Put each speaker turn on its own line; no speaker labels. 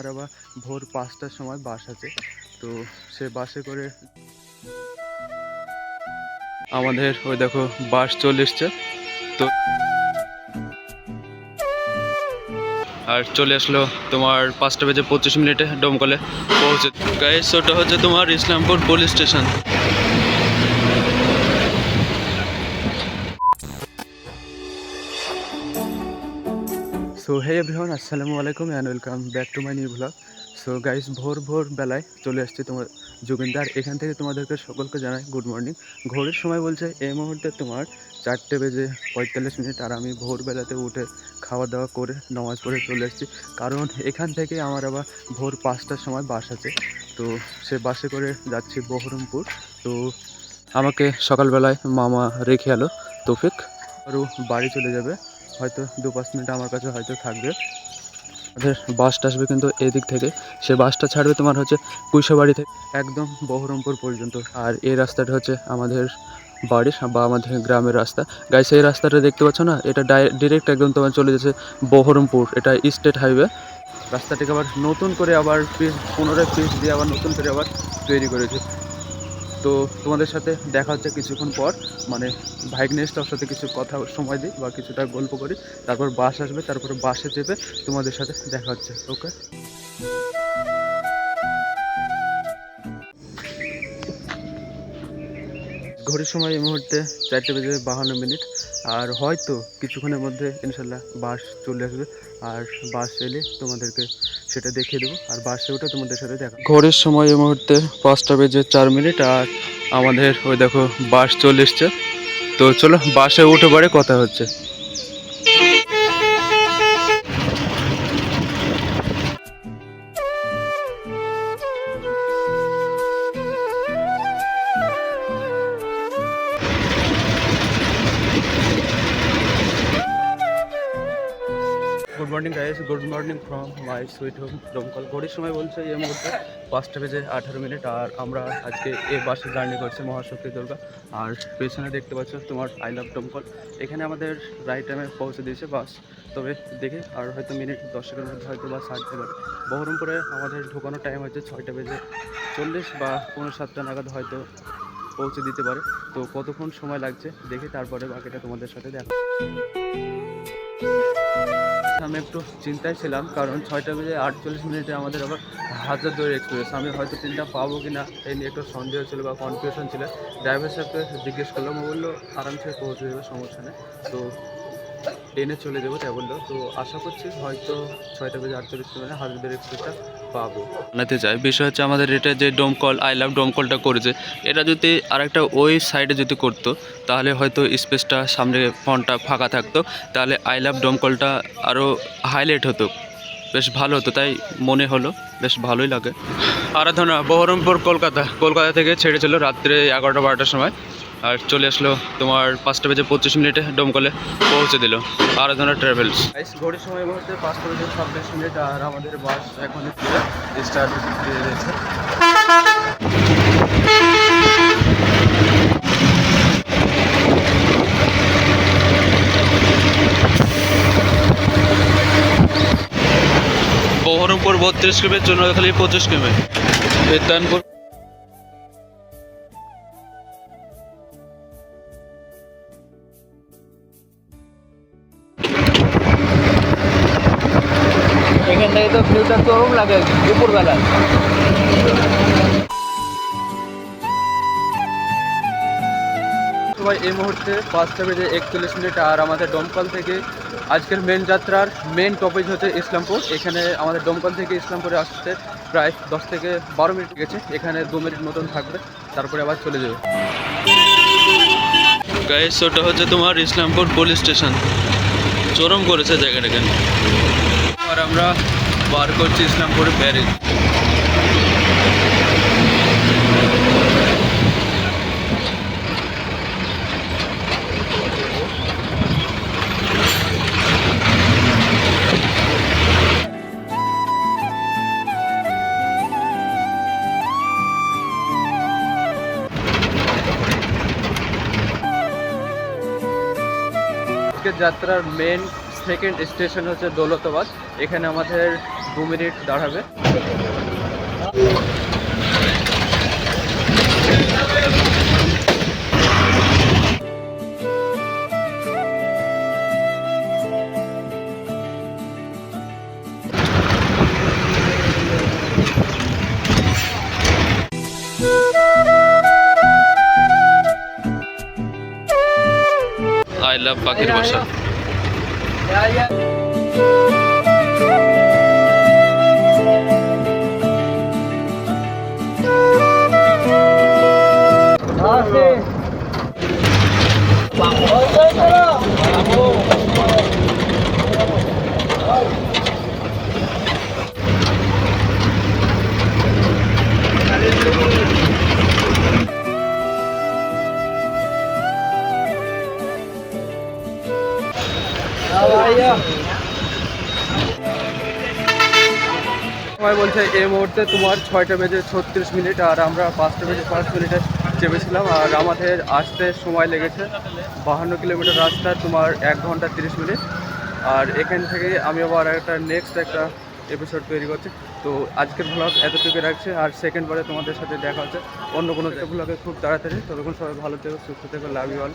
আমার আবার ভোর পাঁচটার সময় বাস আছে। তো সে বাসে করে আমাদের ওই দেখো বাস চলে এসছে। তো আর চলে আসলো তোমার পাঁচটা বেজে পঁচিশ মিনিটে ডোমকলে। পৌঁছে গাইস ওটা হচ্ছে তোমার Islampur police station. So hey everyone আসসালামু আলাইকুম and welcome back to my new blog so guys ভোর ভোর বেলায় চলে আসছে তোমার যোগিন্দার এখান থেকে তোমাদেরকে সকলকে জানাই গুড মর্নিং ঘোরের সময় বলছে, এই মুহূর্তে তোমার চারটে বেজে পঁয়তাল্লিশ মিনিট আর আমি ভোরবেলাতে উঠে খাওয়া দাওয়া করে নামাজ পড়ে চলে এসেছি কারণ এখান থেকে আমার আবার ভোর পাঁচটার সময় বাস আছে। তো, সে বাসে করে যাচ্ছি বহরমপুর। তো, আমাকে সকালবেলায় মামা রেখে এলো তৌফিক। আরও বাড়ি চলে যাবে। হয়তো দু পাঁচ মিনিট আমার কাছে হয়তো থাকবে। আমাদের বাসটা আসবে কিন্তু এদিক থেকে। সে বাসটা ছাড়বে তোমার হচ্ছে কুইশাবাড়ি থেকে। একদম বহরমপুর পর্যন্ত। আর এই রাস্তাটা হচ্ছে আমাদের বাড়ির বা আমাদের গ্রামের রাস্তা। গাইস এই রাস্তাটা দেখতে পাচ্ছ না? এটা ডিরেক্ট একদম তোমার চলে যাচ্ছে বহরমপুর। এটা স্টেট হাইওয়ে রাস্তাটিকে আবার নতুন করে আবার পিচ পুনরায় পিচ দিয়ে আবার নতুন করে আবার তৈরি করেছে। তো তোমাদের সাথে দেখা হচ্ছে কিছুক্ষণ পর মানে ভাইগনেস তার সাথে কিছু কথা সময় দিই বা কিছুটা গল্প করি, তারপর বাস আসবে, তারপরে বাসে চেপে তোমাদের সাথে দেখা হচ্ছে, ওকে? ঘড়ির সময় এই মুহূর্তে চারটে বেজে বাহান্ন মিনিট। আর হয়তো কিছুক্ষণের মধ্যে, ইনশাল্লাহ, বাস চলে আসবে। আর বাস এলে তোমাদেরকে সেটা দেখিয়ে দেবো। আর বাসে ওটা তোমাদের সাথে দেখা ঘড়ির সময় এই মুহূর্তে পাঁচটা বেজে চার মিনিট। আর আমাদের, ওই দেখো, বাস চলে এসছে। তো চলো, বাসে উঠে পরে কথা হচ্ছে। Morning guys good morning from my sweet home Domkal ঘড়ির সময় বলছে এই মুহূর্তে পাঁচটা বেজে আঠারো মিনিট, আর আমরা আজকে এ বাসে জার্নি করছি মহাশক্তি দুর্গা। আর পেছনে দেখতে পাচ্ছ তোমার আই লাভ ডোমকল এখানে আমাদের রাইট টাইমে পৌঁছে দিয়েছে বাস। তবে দেখে, আর হয়তো মিনিট দশেকের মধ্যে হয়তো বাস ছাড়তে পারে। বহরমপুরে আমাদের ঢোকানোর টাইম হচ্ছে ছয়টা বেজে চল্লিশ বা পনেরো সাতটা নাগাদ হয়তো পৌঁছে দিতে পারে। তো কতক্ষণ সময় লাগছে, দেখে তারপরে বাকিটা তোমাদের সাথে দেখা। আমি একটু চিন্তায় ছিলাম, কারণ ছয়টা বেজে আটচল্লিশ মিনিটে আমাদের আবার হাজারদুয়ারি এক্সপ্রেস আমি হয়তো ট্রেনটা পাবো কি না এই নিয়ে একটু সন্দেহ ছিল বা কনফিউশন ছিল। ড্রাইভার সাহেবকে জিজ্ঞেস করলাম, ও বলল আরামসে পৌঁছে দেবে সমস্যা নেই। তো ট্রেনে চলে যাব, তাই বলল। তো আশা করছি হয়তো ছয়টা বেজে আটচল্লিশ মিনিটে হাজারদুয়ারি এক্সপ্রেসটা পাবো। জানাতে চাই। বিষয় হচ্ছে আমাদের এটা যে ডোমকল আই লাভ ডোমকলটা করেছে এটা যদি আরেকটা ওই সাইডে যদি করতো তাহলে হয়তো স্পেসটা সামনে ফোনটা ফাঁকা থাকতো তাহলে আই লাভ ডোমকলটা আরও হাইলাইট হতো বেশ ভালো হতো তাই মনে হলো বেশ ভালোই লাগে। আরাধনা বহরমপুর কলকাতা। কলকাতা থেকে ছেড়েছিল রাত্রে এগারোটা বারোটার সময়। আর চলে আসলো তোমার পাঁচটা বেজে পঁচিশ মিনিটে ডোমকলে পৌঁছে দিল আরাধনা ট্রাভেলস ঘড়ির সময় বলতে পাঁচটা বেজে ছাব্বিশ মিনিট আর আমাদের বাস এখন স্টার্ট দিয়ে দিয়েছে বহরমপুর বত্রিশ কিমি চুনাখালী পঁচিশ কিমি। বিদ্যানপুর
থেকে তো ভিউটা চরম লাগে দুপুরবেলায়।
সবাই এই মুহূর্তে পাঁচটা বেজে একচল্লিশ মিনিট আর আমাদের দমকল থেকে আজকের মেন যাত্রার মেন টপিক হচ্ছে ইসলামপুর। এখানে আমাদের দমকল থেকে ইসলামপুরে আসতে প্রায় দশ থেকে বারো মিনিট গেছে এখানে দু মিনিট মতন থাকবে তারপরে আবার চলে যাবে। গাইস ওটা হচ্ছে তোমার ইসলামপুর পুলিশ স্টেশন। চরম করেছে জায়গাটাকে। আর আমরা বার করছি ইসলামপুরে ব্যারেজ আজকের যাত্রার মেন সেকেন্ড স্টেশন হচ্ছে দৌলতাবাদ। এখানে আমাদের দু মিনিট দাঁড়াবে। I আই লাভ পাখির বাসা সময় বলছে এই মুহূর্তে তোমার ছয়টা বেজে ছত্রিশ মিনিট আর আমরা পাঁচটা বেজে পাঁচ মিনিটে চেপেছিলাম আর আমাদের আসতে সময় লেগেছে বাহান্ন কিলোমিটার রাস্তা, তোমার এক ঘণ্টা তিরিশ মিনিট। আর এখান থেকে আমি আবার একটা নেক্সট একটা এপিসোড তৈরি করছি। তো আজকের ব্লগ এতটুকু রাখছি আর সেকেন্ড বারে তোমাদের সাথে দেখা হচ্ছে। অন্য কোনো ব্লগে খুব তাড়াতাড়ি। ততক্ষণ সবাই ভালো থেকো, সুস্থ থেকো লাভ ইউ অল